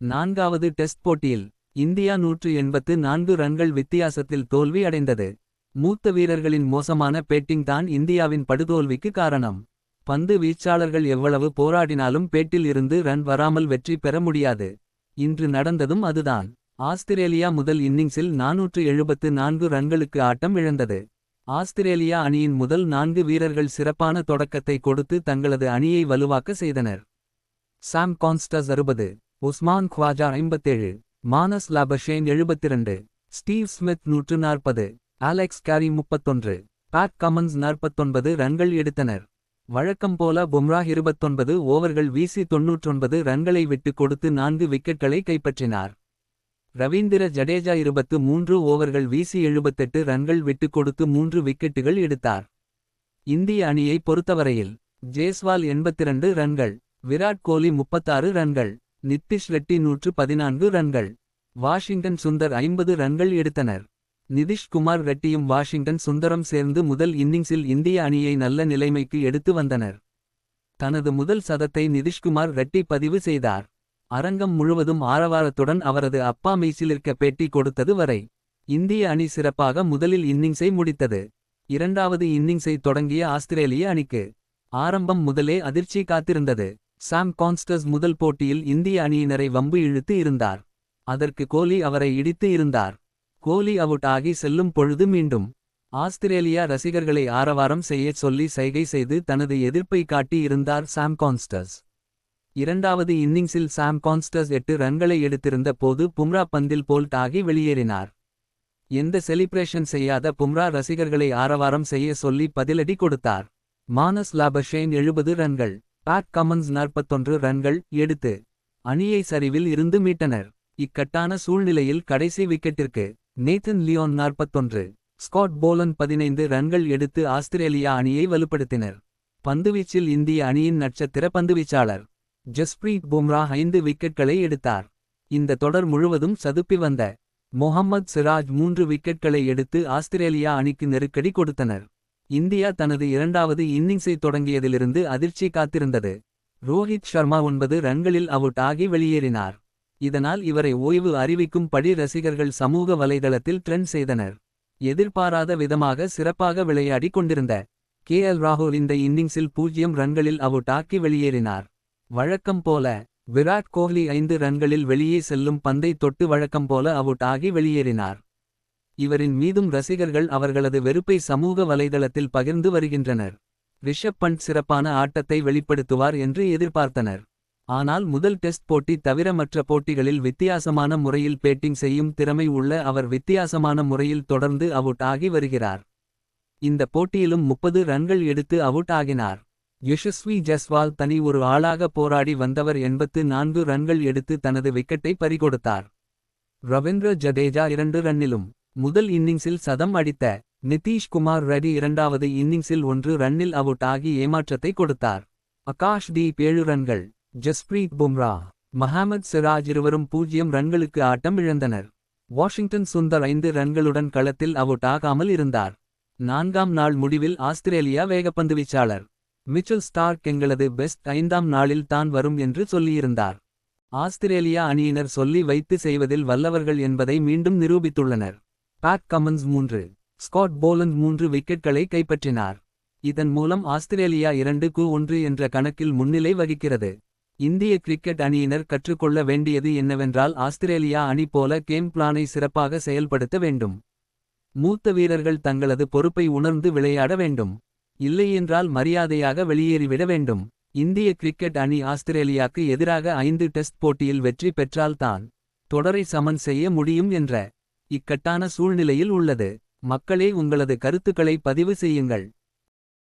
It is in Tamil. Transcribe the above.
நான்காவது டெஸ்ட் போட்டியில் இந்தியா நூற்று எண்பத்து நான்கு ரன்கள் வித்தியாசத்தில் தோல்வி அடைந்தது. மூத்த வீரர்களின் மோசமான பேட்டிங் தான் இந்தியாவின் படுதோல்விக்கு காரணம். பந்து வீச்சாளர்கள் எவ்வளவு போராடினாலும் பேட்டில் இருந்து ரன் வராமல் வெற்றி பெற முடியாது. இன்று நடந்ததும் அதுதான். ஆஸ்திரேலியா முதல் இன்னிங்ஸில் நானூற்று எழுபத்து நான்கு ரன்களுக்கு ஆட்டம் இழந்தது. ஆஸ்திரேலியா அணியின் முதல் நான்கு வீரர்கள் சிறப்பான தொடக்கத்தை கொடுத்து தங்களது அணியை வலுவாக்க செய்தனர். சாம் கான்ஸ்டஸ் அறுபது உஸ்மான் குவாஜா ஐம்பத்தேழு மானஸ் லாபஷேன் எழுபத்திரண்டு ஸ்டீவ் ஸ்மித் நூற்று நாற்பது அலெக்ஸ் கேரி முப்பத்தொன்று பேட் கமன்ஸ் நாற்பத்தொன்பது ரன்கள் எடுத்தனர். வழக்கம் போல பும்ரா இருபத்தொன்பது ஓவர்கள் வீசி தொன்னூற்றொன்பது ரன்களை விட்டுக் கொடுத்து நான்கு விக்கெட்களை கைப்பற்றினார். ரவீந்திர ஜடேஜா இருபத்து மூன்று ஓவர்கள் வீசி எழுபத்தெட்டு ரன்கள் விட்டுக் கொடுத்து மூன்று விக்கெட்டுகள் எடுத்தார். இந்திய அணியை பொறுத்தவரையில் ஜேஸ்வால் எண்பத்திரண்டு ரன்கள் விராட் கோலி முப்பத்தாறு ரன்கள் நித்திஷ் ரெட்டி நூற்று பதினான்கு ரன்கள் வாஷிங்டன் சுந்தர் ஐம்பது ரன்கள் எடுத்தனர். நிதிஷ்குமார் ரெட்டியும் வாஷிங்டன் சுந்தரம் சேர்ந்து முதல் இன்னிங்ஸில் இந்திய அணியை நல்ல நிலைமைக்கு எடுத்து வந்தனர். தனது முதல் சதத்தை நிதிஷ்குமார் ரெட்டி பதிவு செய்தார். அரங்கம் முழுவதும் ஆரவாரத்துடன் அவரது அப்பா மெய்சிலிருக்க பேட்டி கொடுத்தது வரை. இந்திய அணி சிறப்பாக முதலில் இன்னிங்ஸை முடித்தது. இரண்டாவது இன்னிங்ஸை தொடங்கிய ஆஸ்திரேலிய அணிக்கு. ஆரம்பம் முதலே அதிர்ச்சி காத்திருந்தது. சாம் கான்ஸ்டஸ் முதல் போட்டியில் இந்திய அணியினரை வம்பு இழுத்து இருந்தார். அதற்கு கோலி அவரை இடித்து இருந்தார். கோலி அவுட் ஆகி செல்லும் பொழுது மீண்டும். ஆஸ்திரேலியா ரசிகர்களை ஆரவாரம் செய்யச் சொல்லி சைகை செய்து தனது எதிர்ப்பை காட்டி இருந்தார் சாம் கான்ஸ்டஸ். இரண்டாவது இன்னிங்ஸில் சாம் கான்ஸ்டஸ் எட்டு ரன்களை எடுத்திருந்த போது பும்ரா பந்தில் போல்ட் ஆகி வெளியேறினார். எந்த செலிப்ரேஷன் செய்யாத பும்ரா ரசிகர்களை ஆரவாரம் செய்ய சொல்லி பதிலடி கொடுத்தார். மானஸ் லாபஷேன் எழுபது ரன்கள் பேட் கமன்ஸ் நாற்பத்தொன்று ரன்கள் எடுத்து. அணியை சரிவில் இருந்து மீட்டனர். இக்கட்டான சூழ்நிலையில் கடைசி விக்கெட்டிற்கு. நேத்தன் லியோன் நாற்பத்தொன்று ஸ்காட் போலன் பதினைந்து ரன்கள் எடுத்து ஆஸ்திரேலியா அணியை வலுப்படுத்தினர். பந்துவீச்சில் இந்திய அணியின் நட்சத்திர பந்துவீச்சாளர். ஜஸ்பிரீத் பும்ரா ஐந்து விக்கெட்களை எடுத்தார். இந்த தொடர் முழுவதும் சதுப்பி வந்த. மொஹம்மத் சிராஜ் மூன்று விக்கெட்களை எடுத்து ஆஸ்திரேலியா அணிக்கு நெருக்கடி கொடுத்தனர். இந்தியா தனது இரண்டாவது இன்னிங்ஸை தொடங்கியதிலிருந்து அதிர்ச்சி காத்திருந்தது. ரோஹித் ஷர்மா ஒன்பது ரன்களில் அவுட் ஆகி வெளியேறினார். இதனால் இவரை ஓய்வு அறிவிக்கும் படி ரசிகர்கள் சமூக வலைதளத்தில் ட்ரெண்ட் செய்தனர். எதிர்பாராத விதமாக சிறப்பாக விளையாடி கொண்டிருந்த. கே எல் ராகுல் இந்த இன்னிங்ஸில் பூஜ்யம் ரன்களில் அவுட் ஆக்கி வெளியேறினார். வழக்கம் போல விராட் கோஹ்லி ஐந்து ரன்களில் வெளியே செல்லும் பந்தை தொட்டு வழக்கம் போல அவுட் ஆகி வெளியேறினார். இவரின் மீதும் ரசிகர்கள் அவர்களது வெறுப்பை சமூக வலைதளத்தில் பகிர்ந்து வருகின்றனர். ரிஷப் பண்ட் சிறப்பான ஆட்டத்தை வெளிப்படுத்துவார் என்று எதிர்பார்த்தனர். ஆனால் முதல் டெஸ்ட் போட்டி தவிர மற்ற போட்டிகளில் வித்தியாசமான முறையில் பேட்டிங் செய்யும் திறமை உள்ள அவர் வித்தியாசமான முறையில் தொடர்ந்து அவுட் ஆகி வருகிறார். இந்த போட்டியிலும் முப்பது ரன்கள் எடுத்து அவுட் ஆகினார். யஷஸ்வி ஜஸ்வால் தனி ஒரு ஆளாக போராடி வந்தவர் எண்பத்து நான்கு ரன்கள் எடுத்து தனது விக்கெட்டை பறிகொடுத்தார். ரவீந்திர ஜடேஜா இரண்டு ரன்னிலும் முதல் இன்னிங்ஸில் சதம் அடித்த. நிதீஷ் குமார் இரண்டாவது இன்னிங்ஸில் ஒன்று ரன்னில் அவுட் ஆகி ஏமாற்றத்தை கொடுத்தார். ஆகாஷ் தீப் ஏழு ரன்கள் ஜஸ்பிரீத் பும்ரா மஹாமத் சிராஜ் இருவரும் பூஜ்யம் ரன்களுக்கு ஆட்டம் இழந்தனர். வாஷிங்டன் சுந்தர் ஐந்து ரன்களுடன் களத்தில் அவுட் ஆகாமல் இருந்தார். நான்காம் நாள் முடிவில் ஆஸ்திரேலியா வேகப்பந்து வீச்சாளர் மிச்சல் ஸ்டார்க் எங்களது பெஸ்ட் ஐந்தாம் நாளில் தான் வரும் என்று சொல்லியிருந்தார். ஆஸ்திரேலியா அணியினர் சொல்லி வைத்து செய்வதில் வல்லவர்கள் என்பதை மீண்டும் நிரூபித்துள்ளனர். பேட் கமன்ஸ் மூன்று ஸ்காட் போலண்ட் மூன்று விக்கெட்களை கைப்பற்றினார். இதன் மூலம் ஆஸ்திரேலியா இரண்டு கு ஒன்று என்ற கணக்கில் முன்னிலை வகிக்கிறது. இந்திய கிரிக்கெட் அணியினர் கற்றுக்கொள்ள வேண்டியது என்னவென்றால் ஆஸ்திரேலியா அணி போல கேம் பிளானை சிறப்பாக செயல்படுத்த வேண்டும். மூத்த வீரர்கள் தங்களது பொறுப்பை உணர்ந்து விளையாட வேண்டும். இல்லையென்றால் மரியாதையாக வெளியேறிவிட வேண்டும். இந்திய கிரிக்கெட் அணி ஆஸ்திரேலியாக்கு எதிராக ஐந்து டெஸ்ட் போட்டியில் வெற்றி பெற்றால்தான். தொடரை சமன் செய்ய முடியும் என்ற. இக்கட்டான சூழ்நிலையில் உள்ளது. மக்களே உங்களது கருத்துக்களை பதிவு செய்யுங்கள்.